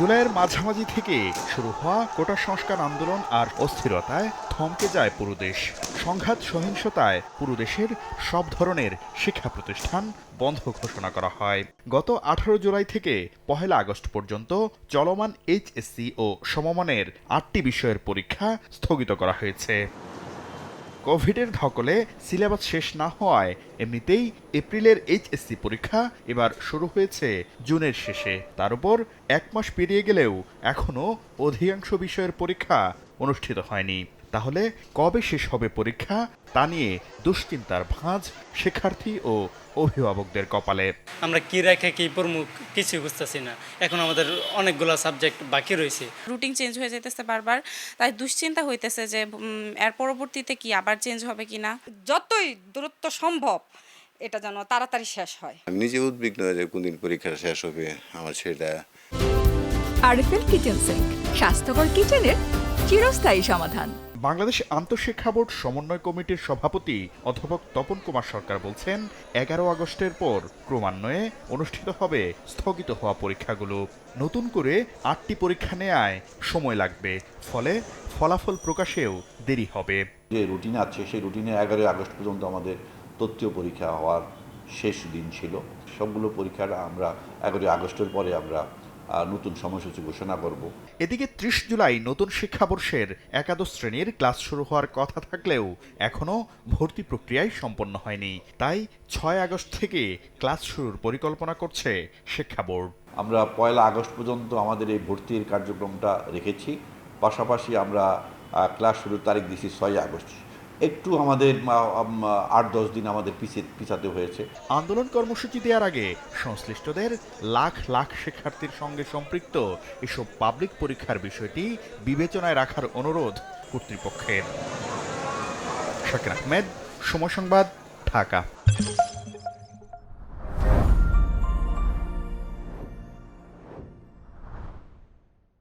জুলাইয়ের মাঝামাঝি থেকে শুরু হওয়া কোটা সংস্কার আন্দোলন আর অস্থিরতায় থমকে যায় পুরো দেশ। সংঘাত সহিংসতায় পুরো দেশের সব ধরনের শিক্ষা প্রতিষ্ঠান বন্ধ ঘোষণা করা হয়। গত আঠারো জুলাই থেকে পহেলা আগস্ট পর্যন্ত চলমান এইচএসসি ও সমমানের আটটি বিষয়ের পরীক্ষা স্থগিত করা হয়েছে। কোভিডের ধকলে সিলেবাস শেষ না হওয়ায় এমনিতেই এপ্রিলের এইচএসসি পরীক্ষা এবার শুরু হয়েছে জুনের শেষে। তার উপর এক মাস পেরিয়ে গেলেও এখনও অধিকাংশ বিষয়ের পরীক্ষা অনুষ্ঠিত হয়নি। তাহলে কবে শেষ হবে পরীক্ষা তা নিয়ে দুশ্চিন্তার ভাঁজ শিক্ষার্থী ও অভিভাবকদের কপালে। আমরা কি রেখে কি প্রমুখ কিছু বুঝতেছি না। এখন আমাদের অনেকগুলো সাবজেক্ট বাকি রয়েছে। রুটিন চেঞ্জ হয়ে যেতেছে বারবার তাই দুশ্চিন্তা হইতেছে যে এর পরবর্তীতে কি আবার চেঞ্জ হবে কিনা? যতই দূরত্ব সম্ভব এটা যেন তাড়াতাড়ি শেষ হয়। আমি নিজে উদ্বিগ্ন যে কোনদিন পরীক্ষা শেষ হবে আমার ছেলেটা। আরএফএল কিচেন সিঙ্ক স্বাস্থ্যকর কিচেনের চিরস্থায়ী সমাধান। বাংলাদেশ আন্তঃশিক্ষা বোর্ড সমন্বয় কমিটির সভাপতি অধ্যাপক তপন কুমার সরকার বলছেন, এগারো আগস্টের পর ক্রমান্বয়ে অনুষ্ঠিত হবে, স্থগিত হওয়া পরীক্ষাগুলো। নতুন করে আটটি পরীক্ষা নেয়ায় সময় লাগবে, ফলে ফলাফল প্রকাশেও দেরি হবে। যে রুটিন আছে, সেই রুটিনে এগারোই আগস্ট পর্যন্ত আমাদের তথ্যীয় পরীক্ষা হওয়ার শেষ দিন ছিল। সবগুলো পরীক্ষাটা আমরা এগারোই আগস্টের পরে আমরা নতুন সময়সূচি ঘোষণা করব। এদিকে ত্রিশ জুলাই নতুন শিক্ষাবর্ষের একাদশ শ্রেণির ক্লাস শুরু হওয়ার কথা থাকলেও এখনও ভর্তি প্রক্রিয়ায় সম্পন্ন হয়নি। তাই ছয় আগস্ট থেকে ক্লাস শুরুর পরিকল্পনা করছে শিক্ষা বোর্ড। আমরা পয়লা আগস্ট পর্যন্ত আমাদের এই ভর্তির কার্যক্রমটা রেখেছি। পাশাপাশি আমরা ক্লাস শুরুর তারিখ দিয়েছি ছয় আগস্ট। একটু আমাদের আট, দশ দিন আমাদের পিছাতে হয়েছে। আন্দোলন কর্মসূচি দেওয়ার আগে সংশ্লিষ্টদের লাখ লাখ শিক্ষার্থীর সঙ্গে সম্পৃক্ত এসব পাবলিক পরীক্ষার বিষয়টি বিবেচনায় রাখার অনুরোধ কর্তৃপক্ষের। শাকির আহমেদ, সময় সংবাদ, ঢাকা।